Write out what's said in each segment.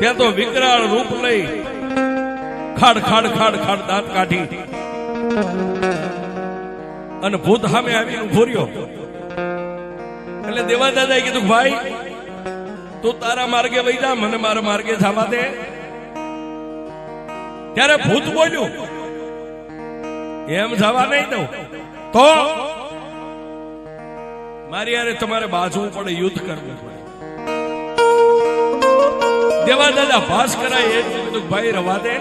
ત્યાં તો વિકરાળ રૂપ લઈ ખાડ ખાડ ખાડ ખાડ દાંત કાઢી. અને ભૂત સામે આવીને ઊભો એટલે દેવા કીધું ભાઈ, તું તારા માર્ગે વહી જા, મને મારા માર્ગે જવા દે. ત્યારે ભૂત બોલ્યું, એમ જવા નહીં દઉં. તો મારી યારે તમારે બાજવું પડે, યુદ્ધ કરવું પડે. દેવા દાદા, ભાસ કરાય એ કીધું, ભાઈ, રવા દે.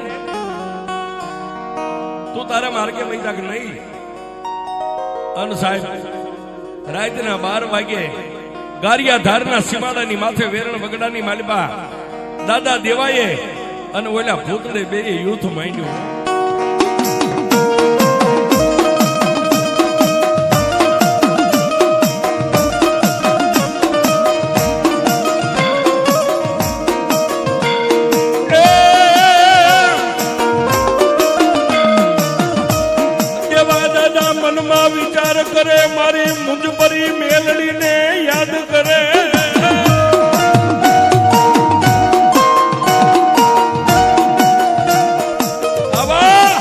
તું તારા માર્ગે જા કે નહીં. અન સાહેબ, રાતના બાર વાગે ગારિયા ધારના સીમાડાની માથે વેરણ વગડાની માલિબા દાદા દેવાએ અને ઓલા ભૂતડે બે યુથ માંડ્યું. વિચાર કરે, મારી મુંજબરી મેલડીને યાદ કરે. આવા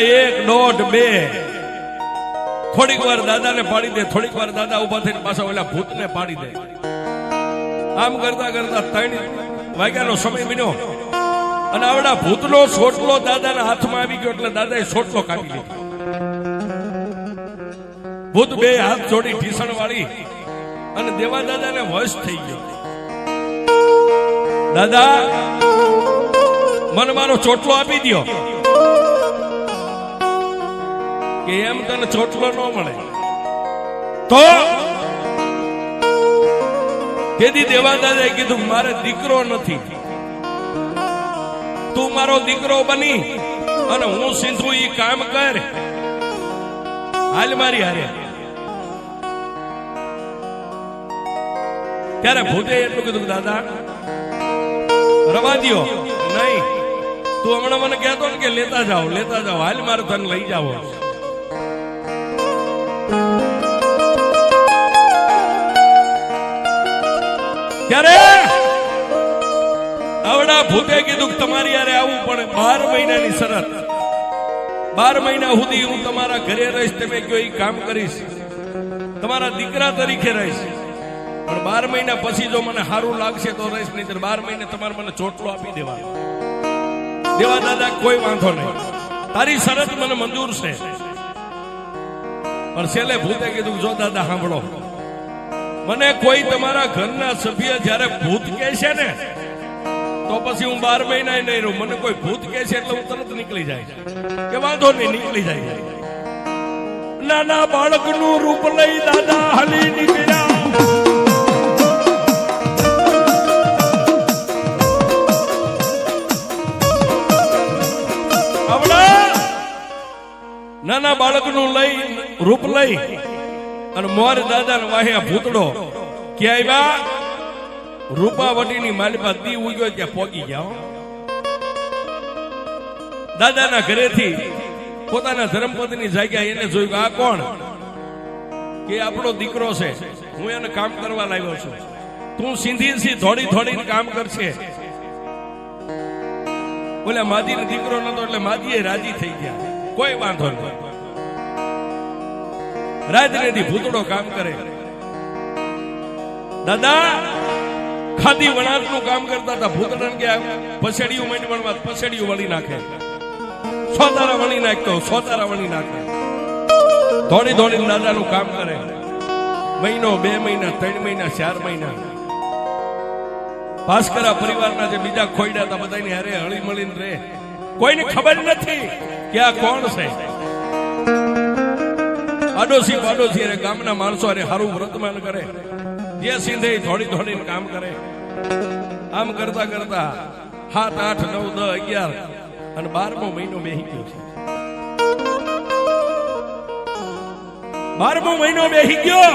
એક દોઢ બે. થોડીક વાર દાદાને પાડી દે, થોડીક વાર દાદા ઊભા થઈને પાછા ઓલા ભૂતને પાડી દે. આમ કરતા કરતા ત્રણ વાગ્યાનો સમય બન્યો અને આવડા ભૂતનો સોટલો દાદાના હાથમાં આવી ગયો એટલે દાદાએ સોટલો કાઢી લીધો. ભૂત બે હાથ જોડી ઢીસણ વાળી અને દેવા દાદાને વશ થઈ ગયો. દાદા, મને મારો ચોટલો આપી દ્યો. કે એમ તને ચોટલો ન મળે. તો તેથી દેવા દાદાએ કીધું, મારે દીકરો નથી. તું મારો દીકરો બની અને હું સિંધુ ઈ કામ કર. હાલ મારી હારે. ત્યારે ભૂતે એટલું કીધું દાદા, રવા દો નહીં. તું હમણાં મને કહેતો ને કે, લેતા જાઓ લેતા જાઓ. હાલ મારે તને લઈ જાઓ. ત્યારે આવડા ભૂતે કીધું તમારી યારે આવું પણ બાર મહિનાની શરત. બાર મહિના સુધી હું તમારા ઘરે રહીશ, તમે કયો એ કામ કરીશ. તમારા દીકરા તરીકે રહીશ. પણ બાર મહિના પછી જો મને સારું લાગશે તો રહીશ નહીં બાર મહિને તમારે મને ચોટલો આપી દેવા દેવા દાદા, કોઈ વાંધો નહીં. તારી શરત મને મંજૂર છે. પણ છેલ્લે ભૂતે કીધું, જો દાદા, સાંભળો. મને કોઈ તમારા ઘરના સભ્ય જ્યારે ભૂત કહે છે ને તો પછી હું બાર મહિના નહીં રહું. મને કોઈ ભૂત કહે છે એટલે હું તરત નીકળી જાય કે વાંધો નહીં, નીકળી જાય નાના બાળકનું રૂપ લઈ દાદા હલી નીકળ્યા. નાના નાના બાળકનું લઈ, રૂપ લઈ અને મોર દાદા ને વાહ્યા ભૂતડો. ક્યાંય આવ્યા રૂપાવટીની માલિપા દી ઉગ્યો ત્યાં પોકી ગયા. દાદાના ઘરેથી પોતાના ધર્મપતિની જાગ્યા એને જોયું આ કોણ? કે આપણો દીકરો છે. હું એને કામ કરવા લાવ્યો છું. તું સિંધી સી થોડી થોડી કામ કરશે. ઓલા માદીનો દીકરો નતો, એટલે માદીએ રાજી થઈ ગયા. કોઈ વાંધો નહીં. રાજનેથી ભૂતડો કામ કરે. દાદા ખાદી વણાટનું કામ કરતા હતા. ભૂતડાને કે પછેડીયું માંડી વણવા પછેડીયું વળી નાખે. સોતારા વણી નાખતો સોતારા વણી નાખે. થોડી થોડી દાદાનું કામ કરે. મહિનો, બે મહિના, ત્રણ મહિના, ચાર મહિના. ભાસ્કરા પરિવારના જે બીજા ખોઈડા હતા, બધાની હારે હળી મળીને રહે. કોઈને ખબર નથી કે આ કોણ છે. પાડોશી પાડોશી અરે ગામના માણસો અરે સારું વ્રતમાન કરે. જે સિંધે થોડી થોડી કામ કરે. આમ કરતા કરતા સાત, આઠ, નવ, દસ, અગિયાર અને બારમો મહિનો બેહી ગયો છે. બારમો મહિનો બેહી ગયો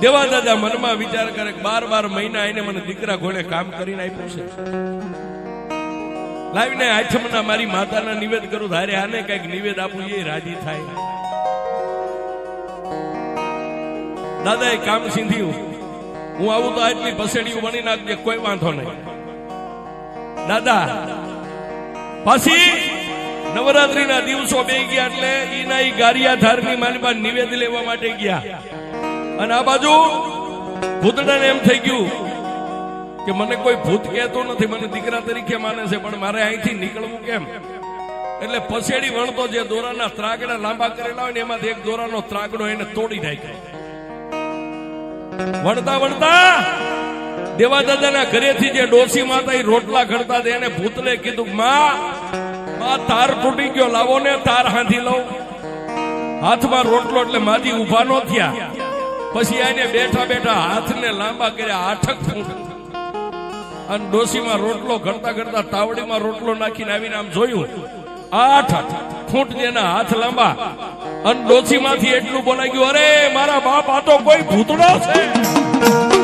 દેવા દાદા મનમાં વિચાર કરે બાર બાર મહિના એને મને દીકરા ઘોડે કામ કરીને આપ્યું છે. લાવીને આઠમના મારી માતાના નિવેદ કરું, ધારે આને કંઈક નિવેદ આપું, એ રાજી થાય. દાદા એ કામ સીંધ્યું. હું આવું તો આટલી પસેડીઓ બની નાખજે, કોઈ વાંધો નહીં. દાદા, પછી નવરાત્રીના દિવસો બે ગયા એટલે ઈના ઈ ગારિયા ધારની માલિપા નિવેદ લેવા માટે ગયા. અને આ બાજુ ભૂતડાને એમ થઈ ગયું કે મને કોઈ ભૂત કહેતો નથી, મને દીકરા તરીકે માને છે, પણ મારે અહીંથી નીકળવું કેમ? એટલે પછેડી વણતો જે દોરાના ત્રાગડા લાંબા કરેલા હોય ને એમાંથી એક દોરાનો ત્રાગડો એને તોડી નાખ્યો. વણતા વણતા દેવાદાદાના ઘરેથી જે ડોસી માતા રોટલા ઘડતા હતા, એને ભૂતને કીધું, માં માં, તાર તૂટી ગયો, લાવો ને, તાર હાથી લઉં. હાથમાં રોટલો એટલે માજી ઊભા નો થયા. પછી આને બેઠા બેઠા હાથને લાંબા કર્યા, આઠક ફૂટ અને ડોસીમાં રોટલો ઘડતા ઘડતા તાવડીમાં રોટલો નાખીને આવીને આમ જોયું. આઠ ફૂટ જેના હાથ લાંબા. અને ડોસીમાંથી એટલું બોલાઈ ગયું, અરે, મારા બાપ, આ તો કોઈ ભૂતડો છે.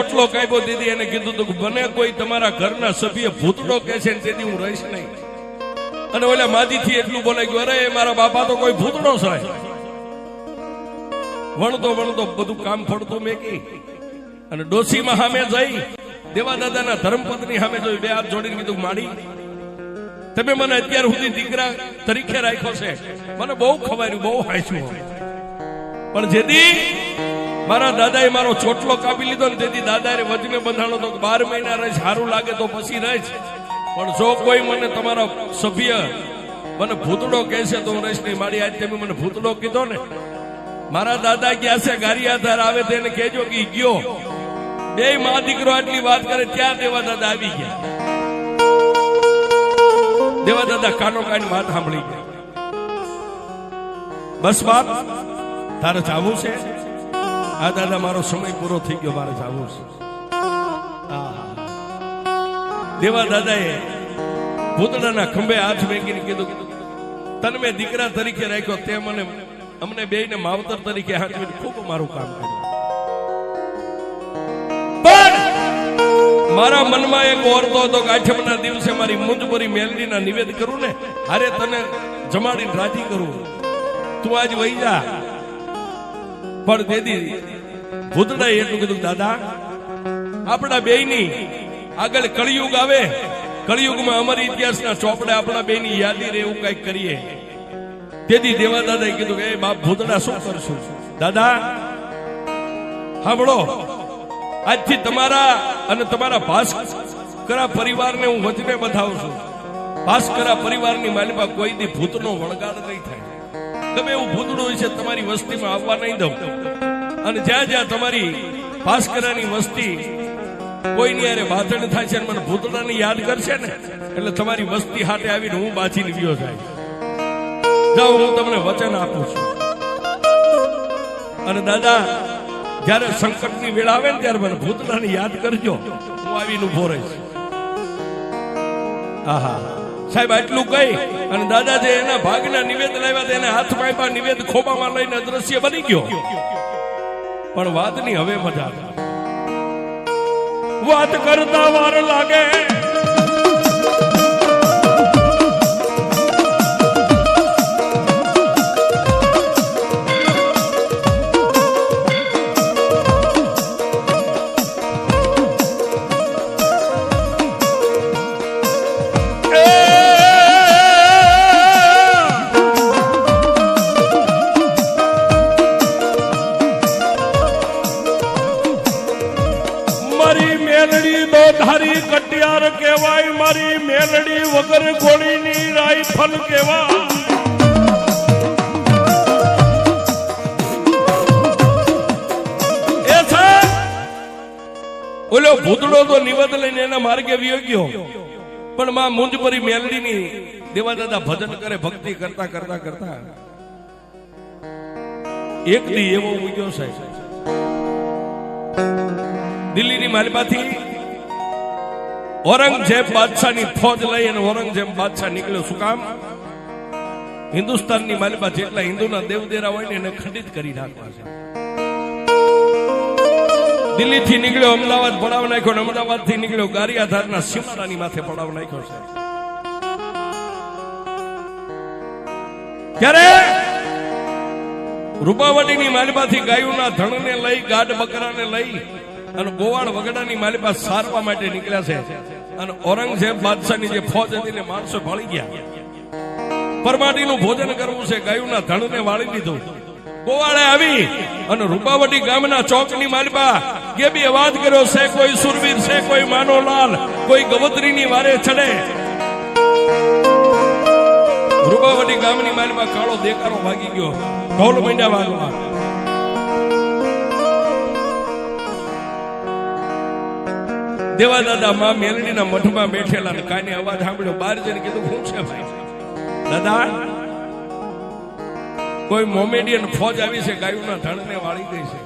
ચોટલો કાપ્યો, દીદી, એને કીધું હતું બને કોઈ તમારા ઘરના સભ્ય ભૂતડો કે છે તેથી હું રહીશ નહીં. અને ઓલા માજીથી એટલું બોલાઈ ગયું, અરે, મારા બાપા તો કોઈ ભૂતડો સાહેબ વણતો વણતો બધું કામ ફળતું મેકી. અને ડોસીમાં સામે જઈ દેવા દાદાના ધર્મપત્ની સામે જોઈ, બે હાથ જોડીને કીધું, માડી, તમે મને અત્યાર સુધી દીકરા તરીકે રાખ્યો છે. મને બહુ ખવાયું બહુ હાંચ્યું પણ જેથી મારા દાદાએ મારો ચોટલો કાપી લીધો ને તેથી દાદાએ વજને બંધાણો તો બાર મહિના રહે સારું લાગે તો પછી રહે પણ જો કોઈ મને તમારો સભ્ય મને ભૂતડો કહેશે તો હું રહીશ નહીં. મારી આજ મને ભૂતડો કીધો ને, મારા દાદા ગયા છે? ગારિયાધાર આવે તેને કહેજો કે ગયો. બે મા દીકરો આટલી વાત કરે ત્યાં દેવા દાદા આવી ગયા. દેવા દાદા કાનો કાન વાત સાંભળી ગયા. બસ બાપ, તારે જાવું છે? આ દાદા, મારો સમય પૂરો થઈ ગયો, મારે જવું છે. દેવા દાદાએ ભૂતડાના ખંભે હાથ મેકીને કીધું, તને મેં દીકરા તરીકે રાખ્યો, તે મને, અમને બેયને માવતર તરીકે હાથવીને ખૂબ મારું કામ કર્યું. મારા મનમાં એક ઓરતો હતો કે આઠમના દિવસે મારી મુંજભરી મેલડીના નિવેદ કરું ને, હારે તને જમાડીને રાજી કરું. તું આજ વહી જા. પણ તેથી ભૂતડાએ એટલું કીધું દાદા, આપણા બેયની આગળ કળિયુગ આવે. કળિયુગમાં અમારી ઇતિહાસના ચોપડે આપણા બેયની યાદી રહે એવું કંઈક કરીએ. તેથી દેવા દાદાએ કીધું કે બાપ, ભૂતડા શું કરશું? દાદા, સાંભળો. આજથી તમારા અને તમારા ભાસ્કરા પરિવારને હું વચને બતાવું છું. ભાસ્કરા પરિવારની માલિપા કોઈ દી ભૂતનો વણગાડ નહીં થાય. ગમે એવું ભૂતડું છે, તમારી વસ્તીમાં આવવા નહીં દઉં. અને જ્યાં જ્યાં તમારી ભાસ્કરાની વસ્તી કોઈની યારે બાધણ થાય છે મને ભૂતડાની યાદ કરશે ને, એટલે તમારી વસ્તી હાથે આવીને હું બાજીને લીધો જાય જાઓ, હું તમને વચન આપું છું. અને દાદા, જ્યારે સંકટની વેળા આવે ને ત્યારે મને ભૂતડાની યાદ કરજો. હું આવીને ઊભો રહીશ. આહા. સાહેબ, આટલું કહી અને દાદા જે એના ભાગના નિવેદ લાવ્યા હતા હાથ હાથમાં આપ્યા નિવેદ ખોબામાં લઈને અદ્રશ્ય બની ગયો. પણ વાતની હવે મજા વાત કરતા વાર લાગે. રાઈફલ કેવા? ઓલો ભૂતડો તો નિવત લઈને એના માર્ગે વિયો પણ માં મુંજપરી મેલડીની દેવા દાદા ભજન કરે, ભક્તિ કરતા કરતા કરતા. એક દી એવો ઉગ્યો સાહેબ. દિલ્હીની માલિબાથી ઔરંગઝેબ બાદશાહની ફોજ લઈ અને ઔરંગઝેબ બાદશાહ નીકળ્યો. શું કામ? હિન્દુસ્તાનની માલિબા જેટલા હિન્દુના દેવદેરા હોય ને એને ખંડિત કરી નાખવા છે. દિલ્હીથી નીકળ્યો, અમદાવાદ પડાવ નાખ્યો અને અમદાવાદથી નીકળ્યો. ગારિયાધારના સિમરાની માથે પડાવ નાખ્યો છે. ત્યારે રૂપાવટીની માલિબાથી ગાયુના ધણને લઈ, ગાઢ બકરાને લઈ અને ગોવાળ વગડાની માલિબા સારવા માટે નીકળ્યા છે. અને ઔરંગઝેબ બાદશાહની જે ફોજ હતી ને માણસો ભળી ગયા. પરમાટીનું ભોજન કરવું છે, ગાયોના ધણને વાળી દીધું. ગોવાળે આવી અને રૂપાવટી ગામના ચોકની માલિપા કે બી અવાજ કર્યો છે કોઈ સુરવીર છે કોઈ માનોલાલ, કોઈ ગવત્રીની વારે ચડે. રૂપાવટી ગામની માલિપા કાળો દેખારો ભાગી ગયો. ઢોલ મંડ્યા વાગવા. દેવા દાદા માં મેલડીના મઠમાં બેઠેલા ને કાને અવાજ સાંભળ્યો? બહાર જઈને કીધું, શું છે ભાઈ? દાદા, કોઈ મોમેડિયન ફોજ આવી છે, ગાયુના ધણને વાળી ગઈ છે.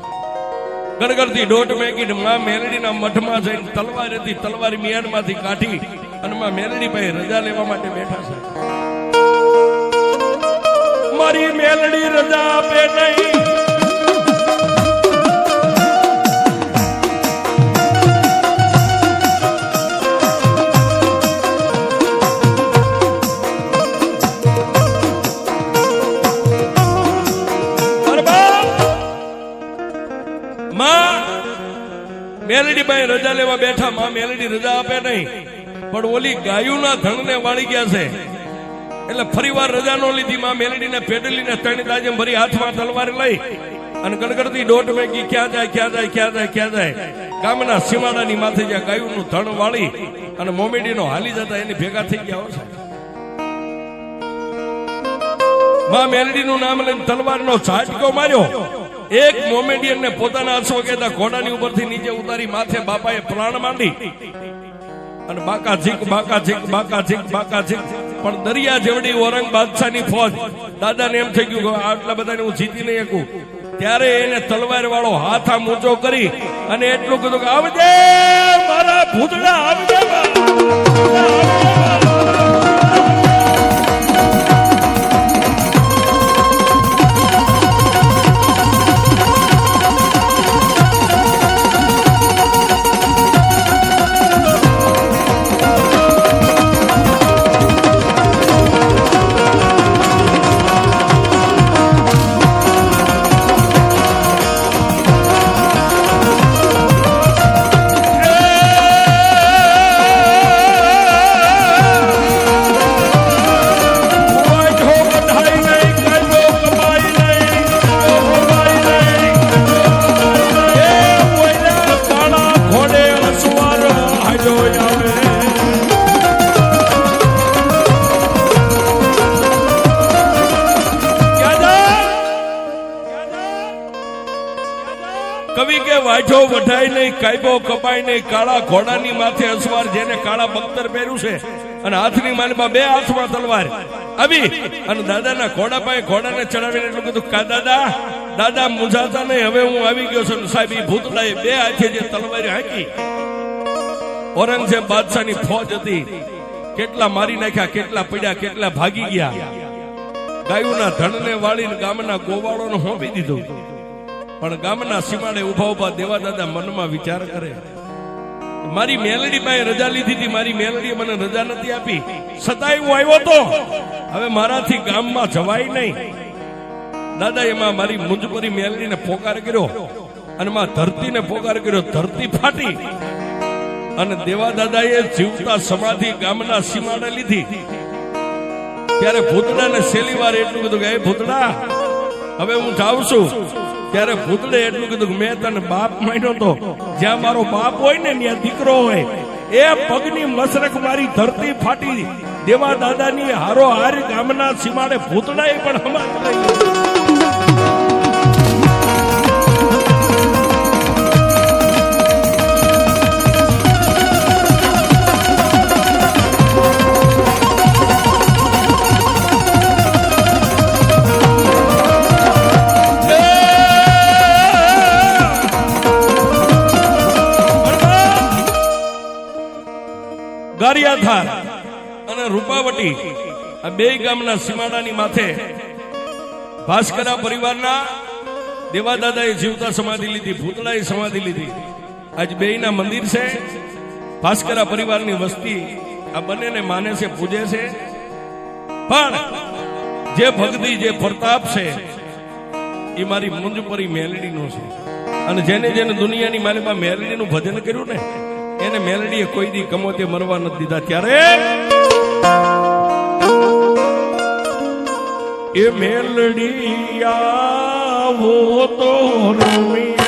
ગણગરથી દોઢ મેગી માં મેલડીના મઠમાં જઈને તલવાર હતી, તલવાર મિયાનમાંથી કાઢી અને માં મેલડી ભાઈ રજા લેવા માટે બેઠા છે. મારી મેલડી રજા આપે નહીં. માં, મેલડી ભાઈ રજા લેવા બેઠા, માં મેલડી રજા આપે નહીં. પણ ઓલી ગાયુના ધણને વાળી ગયા છે. એટલે ફરીવાર રજા નો લીધી, માં મેલડીને પેડલીને ત્રણ દાજે ભરી હાથમાં તલવાર લઈ અને ગણગણતી દોઢ મેગી ક્યાં જાય ક્યાં જાય ક્યાં જાય ક્યાં જાય. ગામના સીમાડાની માથે જ્યાં ગાયુનું ધણ વાળી અને મોમેડીનો હાલી જતા એની ભેગા થઈ ગયા હોયમાં મેલડીનું નામ લઈને તલવારનો ઝાટકો માર્યો. એક મોમેડિયન ને પોતાના કહેતા ઘોડાની ઉપરથી નીચે ઉતારી માથે બાપાએ પ્રાણ માંડી. અને બાકા ઝીક બાકા ઝીક બાકા ઝીક બાકા ઝીક પણ દરિયા જેવડી ઓરંગ બાદશાહની ફોજ, દાદાને એમ થઈ ગયું કે આટલા બધાને હું જીતી નહીં શકું. ત્યારે એને તલવાર વાળો હાથ આમ ઊંચો કરી અને એટલું કીધું કે આવજે, મારા ભૂતડા, આવજે. વઢાય નહીં કાયબો કપાય નહીં, કાળા ઘોડાની માથે અસવાર જેને કાળા બખ્તર પહેર્યું છે અને હાથની માનમાં બે હાથમાં તલવાર. આવી અને દાદાના ઘોડા પાસે ઘોડાને ચડાવીને એટલું કીધું, કા દાદા દાદા મુંજાતા નહીં, હવે હું આવી ગયો છું સાહેબ એ ભૂતલાએ બે હાથે જે તલવારી હાંકી. ઔરંગઝેબ બાદશાહની ફોજ હતી. કેટલા મારી નાખ્યા, કેટલા પડ્યા, કેટલા ભાગી ગયા. ગાયુના ધણને વાળીને ગામના ગોવાળોને હોંપી દીધું. પણ ગામના સીમાડે ઊભા ઊભા દેવા દાદા મનમાં વિચાર કરે. મારી મેલડી પાસે રજા લીધી હતી, મારી મેલડીએ મને રજા નથી આપી. છતાંય હું આવ્યો તો. હવે મારાથી ગામમાં જવાય નહીં. દાદા એમાં મારી મુંજપરી મેલડીને પોકાર કર્યો અને માં ધરતીને પોકાર કર્યો, ધરતી ફાટી. અને દેવા દાદાએ જીવતા સમાધિ ગામના સીમાડે લીધી. ત્યારે ભૂતડાને છેલ્લી વાર એટલું બધું કે ભૂતડા, હવે હું જાઉં છું. ત્યારે ભૂતળે એટલું કીધું મેં તને બાપ માન્યો તો, જ્યાં મારો બાપ હોય ને ત્યાં દીકરો હોય. એ પગની મસરક મારી ધરતી ફાટી દેવા દાદાની હારો હાર ગામના સીમાડે ભૂતળાએ પણ હમાત રૂપાવટી આ બે ગામના સીમાડાની માથે ભાસ્કરા પરિવારના દેવાદાદાએ જીવતા સમાધિ લીધી, ભૂતળાએ સમાધિ લીધી. આજ બેયના મંદિર છે. ભાસ્કરા પરિવારની વસ્તી આ બંનેને માને છે, પૂજે છે. પણ જે ભક્તિ, જે પ્રતાપ છે, એ મારી મુંજપરી મેલડીનો છે. અને જેને જેને દુનિયાની માલિકમાં મેલડીનું ભજન કર્યું ને, એને મેલડીએ કોઈ દી કમોતે મરવા નથી દીધા. ત્યારે એ મેલડી આવો તો રમીએ